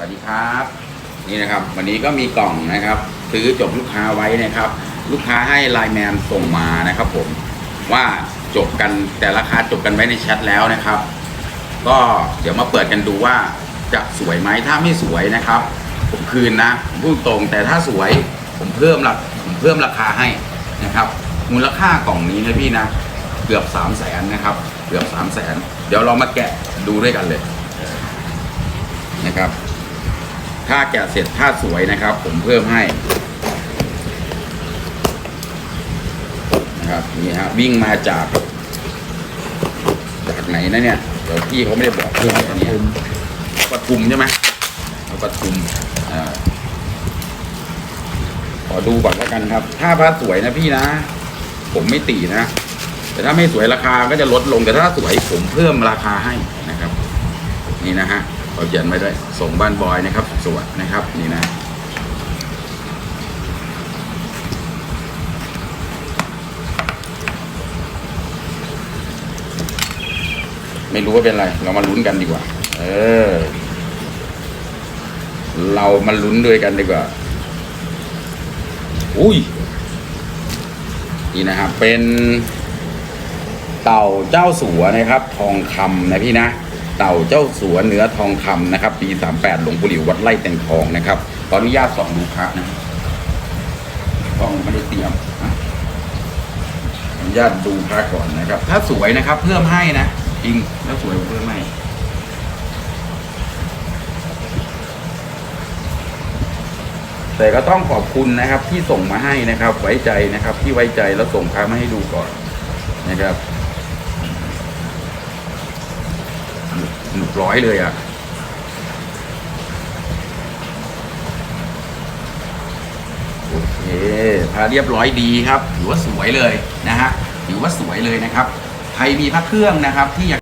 วัสดีครับ นี่นะครับ วันนี้ก็มีกล่องนะครับ ซื้อจบลูกค้าไว้นะครับ ลูกค้าให้ไลน์แมนส่งมานะครับ ผมว่าจบกันแต่ราคาจบกันไว้ในแชทแล้วนะครับ ก็เดี๋ยวมาเปิดกันดูว่าจะสวยไหมถ้าไม่สวยนะครับ ผมคืนนะผมพูดตรงแต่ถ้าสวยผมเพิ่มราผมเพิ่มราคาให้นะครับ มูลค่ากล่องนี้นะพี่นะเกือบสามแสนนะครับ เกือบสามแสนเดี๋ยวเรามาแกะดูด้วยกันเลยนะครับ ถ้าแกะเสร็จถ้าสวยนะครับ ผมเพิ่มให้นะครับนี่ฮะวิ่งมาจาก จากไหนนะเนี่ยเดี๋ยวพี่เขาไม่ได้บอกเรื่องอันนี้ปทุมใช่ไหมปทุมอ่าขอดูก่อนแล้วกันครับ ถ้าพระสวยนะพี่นะ ผมไม่ตีนะ แต่ถ้าไม่สวยราคาก็จะลดลงแต่ถ้าสวยผมเพิ่มราคาให้นะครับ นี่นะฮะ เราเขียนไว้ด้วยส่งบ้านบอยนะครับ สวยนะครับนี่นะไม่รู้ว่าเป็นอะไร เรามาลุ้นกันดีกว่า เออ เรามาลุ้นด้วยกันดีกว่า อุ้ย นี่นะครับ เป็นเต่าเจ้าสัวนะครับ ทองคำนะพี่นะ เต่าเจ้าสัวเนื้อทองคำนะครับ ปีสามแปดหลวงปู่หลิววัดไร่แตงทองนะครับขออนุญาตส่องดูพระนะต้องไม่ได้เตรียมขออนุญาตดูพระก่อนนะครับ ถ้าสวยนะครับ เพิ่มให้นะจริงถ้าสวยเพิ่มให้แต่ก็ต้องขอบคุณนะครับที่ส่งมาให้นะครับ ไว้ใจนะครับที่ไว้ใจแล้วส่งพระมาให้ดูก่อนนะครับ หนุกร้อยเลยอะ โอเคพาเรียบร้อยดีครับถือว่าสวยเลยนะฮะถือว่าสวยเลยนะครับ ใครมีพระเครื่องนะครับที่อยาก